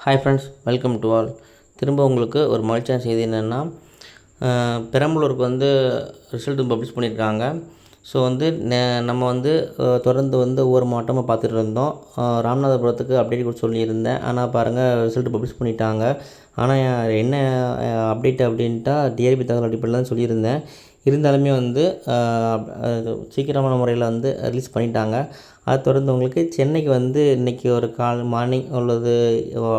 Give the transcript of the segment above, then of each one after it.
Hi friends welcome to all திரும்ப உங்களுக்கு ஒரு மகிழ்ச்சியான செய்தி என்னென்னா பெரம்பலூருக்கு வந்து ரிசல்ட்டு பப்ளிஷ் பண்ணியிருக்காங்க. ஸோ வந்து நே- நம்ம வந்து தொடர்ந்து வந்து ஒவ்வொரு மாவட்டமாக பார்த்துட்டு இருந்தோம். ராமநாதபுரத்துக்கு அப்டேட் கூட சொல்லியிருந்தேன். ஆனால் பாருங்கள் ரிசல்ட் பப்ளிஷ் பண்ணிட்டாங்க. ஆனால் என்ன அப்டேட் அப்படின்ட்டா டிஆர்பி தகவல் அடிப்படையில் தான் சொல்லியிருந்தேன். இருந்தாலுமே வந்து சீக்கிரமான முறையில் வந்து ரிலீஸ் பண்ணிட்டாங்க. அதை தொடர்ந்து உங்களுக்கு சென்னைக்கு வந்து இன்றைக்கி ஒரு கால் மார்னிங் உள்ளது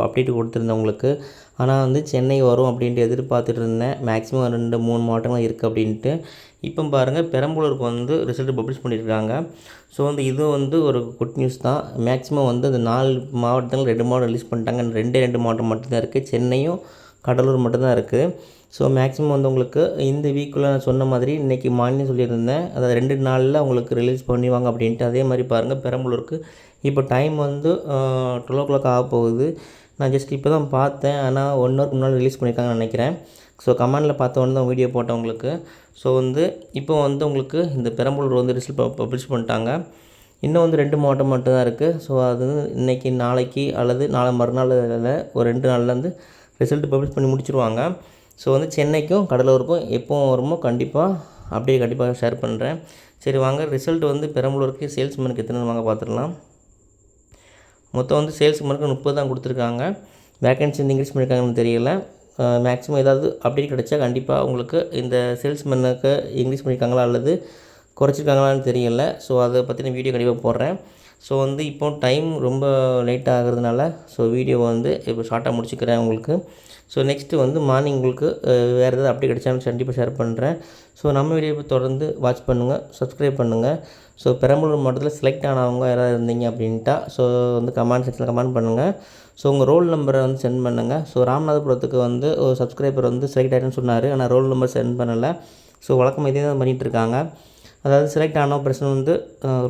அப்டேட் கொடுத்துருந்தேன் ஆனால் வந்து சென்னை வரும் அப்படின்ட்டு எதிர்பார்த்துட்டு இருந்தேன். மேக்ஸிமம் ரெண்டு மூணு மாவட்டங்கள் இருக்குது அப்படின்ட்டு. இப்போ பாருங்கள் பெரம்பலூருக்கு வந்து ரிசல்ட் பப்ளிஷ் பண்ணியிருக்காங்க. ஸோ வந்து இது வந்து ஒரு குட் நியூஸ் தான். மேக்ஸிமம் வந்து அந்த நாலு மாவட்டங்கள் ரெண்டு மாவட்டம் ரிலீஸ் பண்ணிட்டாங்க. ரெண்டே ரெண்டு மாவட்டம் மட்டும்தான் இருக்குது சென்னையும் கடலூர் மட்டும்தான் இருக்குது ஸோ மேக்ஸிமம் வந்து உங்களுக்கு இந்த வீக்குள்ளே நான் சொன்ன மாதிரி இன்றைக்கி மார்னிங் சொல்லியிருந்தேன். அதாவது ரெண்டு நாளில் உங்களுக்கு ரிலீஸ் பண்ணிடுவாங்க அப்படின்ட்டு. அதே மாதிரி பாருங்கள் பெரம்பலூருக்கு இப்போ டைம் வந்து டுவெல் ஓ கிளாக் ஆக போகுது நான் ஜஸ்ட் இப்போ தான் பார்த்தேன் ஆனால் ஒன் ஹவருக்கு முன்னால் ரிலீஸ் பண்ணியிருக்காங்கன்னு நினைக்கிறேன். ஸோ கமெண்டில் பார்த்த உடனே தான் வீடியோ போட்டேன் உங்களுக்கு. ஸோ வந்து இப்போ வந்து உங்களுக்கு இந்த பெரம்பலூர் வந்து ரிசல்ட் பப்ளிஷ் பண்ணிட்டாங்க. இன்னும் வந்து ரெண்டு மாவட்டம் மட்டும் தான் இருக்குது ஸோ அது வந்து இன்றைக்கி நாளைக்கு அல்லது நாளை மறுநாள் ஒரு ரெண்டு நாளில் வந்து ரிசல்ட் பப்ளிஷ் பண்ணி முடிச்சிருவாங்க. ஸோ வந்து சென்னைக்கும் கடலூருக்கும் எப்போ வருமோ கண்டிப்பாக அப்படியே கண்டிப்பாக ஷேர் பண்ணுறேன் சரி வாங்க. ரிசல்ட் வந்து பெரம்பலூருக்கு சேல்ஸ்மேனுக்கு எத்தனை வாங்க பார்த்துடலாம். மொத்தம் வந்து சேல்ஸ்மேனுக்கு முப்பது தான் கொடுத்துருக்காங்க. வேகன்சி வந்து இன்க்ரீஸ் பண்ணியிருக்காங்கன்னு தெரியல. மேக்ஸிமம் ஏதாவது அப்டேட் கிடச்சா கண்டிப்பாக உங்களுக்கு இந்த சேல்ஸ்மேனுக்கு இன்க்ரீஸ் பண்ணியிருக்காங்களா அல்லது குறைச்சிருக்காங்களான்னு தெரியல. ஸோ அதை பற்றின வீடியோ கண்டிப்பாக போடுறேன். ஸோ வந்து இப்போ டைம் ரொம்ப லேட் ஆகிறதுனால ஸோ வீடியோ வந்து இப்போ ஷார்ட்டாக முடிச்சுக்கிறேன் உங்களுக்கு. ஸோ நெக்ஸ்ட்டு வந்து மார்னிங் உங்களுக்கு வேறு ஏதாவது அப்டேட் கிடைச்சாலும் கண்டிப்பாக ஷேர் பண்ணுறேன் ஸோ நம்ம வீடியோ தொடர்ந்து வாட்ச் பண்ணுங்கள் சப்ஸ்கிரைப் பண்ணுங்கள் ஸோ பெரம்பலூர் மாவட்டத்தில் செலக்ட் ஆனவங்க யாராவது இருந்தீங்க அப்படின்ட்டா ஸோ வந்து கமெண்ட் செக்ஷனில் கமெண்ட் பண்ணுங்கள் ஸோ உங்கள் ரோல் நம்பரை வந்து சென்ட் பண்ணுங்கள் ஸோ ராமநாதபுரத்துக்கு வந்து ஒரு சப்ஸ்கிரைபர் வந்து செலக்ட் ஆகிட்டேன்னு சொன்னார். ஆனால் ரோல் நம்பர் சென்ட் பண்ணலை. ஸோ வழக்கம் இதே தான் பண்ணிகிட்டு இருக்காங்க. அதாவது செலக்ட் ஆன பிரச்சனை வந்து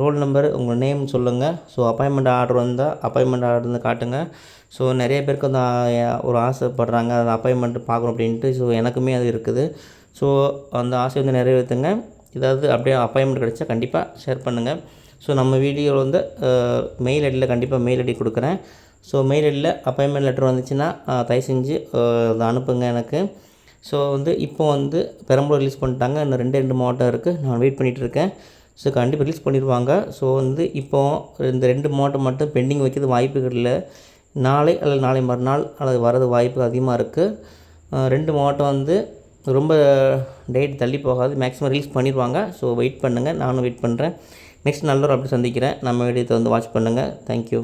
ரோல் நம்பர் உங்கள் நேம் சொல்லுங்கள் ஸோ அப்பாயின்மெண்ட் ஆர்டர் வந்தால் அப்பாயின்மெண்ட் ஆர்டர் வந்து காட்டுங்க. ஸோ நிறைய பேருக்கு வந்து ஒரு ஆசைப்படுறாங்க. அந்த அப்பாயின்மெண்ட் பார்க்கணும் அப்படின்ட்டு ஸோ எனக்குமே அது இருக்குது. ஸோ அந்த ஆசை வந்து நிறைவேற்றுங்க ஏதாவது அப்படியே அப்பாயின்மெண்ட் கிடச்சா கண்டிப்பாக ஷேர் பண்ணுங்கள் ஸோ நம்ம வீடியோவில் வந்து மெயில் ஐடியில் கண்டிப்பாக மெயில் ஐடி கொடுக்குறேன். ஸோ மெயில் ஐடியில் அப்பாயின்மெண்ட் லெட்டர் வந்துச்சுன்னா தயவு செஞ்சு அதை அனுப்புங்க எனக்கு. ஸோ வந்து இப்போ வந்து பெரம்பலூர் ரிலீஸ் பண்ணிட்டாங்க. இன்னும் ரெண்டு ரெண்டு மாவட்டம் இருக்குது நான் வெயிட் பண்ணிகிட்டு இருக்கேன். ஸோ கண்டிப்பாக ரிலீஸ் பண்ணிடுவாங்க. ஸோ வந்து இப்போது இந்த ரெண்டு மாவட்டம் மட்டும் பெண்டிங் வைக்கிறது வாய்ப்புகள் இல்லை. நாளை அல்லது நாளை மறுநாள் அல்லது வரது வாய்ப்பு அதிகமாக இருக்குது ரெண்டு மாவட்டம் வந்து ரொம்ப டேட் தள்ளி போகாது. மேக்ஸிமம் ரிலீஸ் பண்ணிடுவாங்க. ஸோ வெயிட் பண்ணுங்கள் நானும் வெயிட் பண்ணுறேன் நெக்ஸ்ட் நல்ல ஒரு அப்படி சந்திக்கிறேன். நம்ம வீடியோ வந்து வாட்ச் பண்ணுங்கள் தேங்க்யூ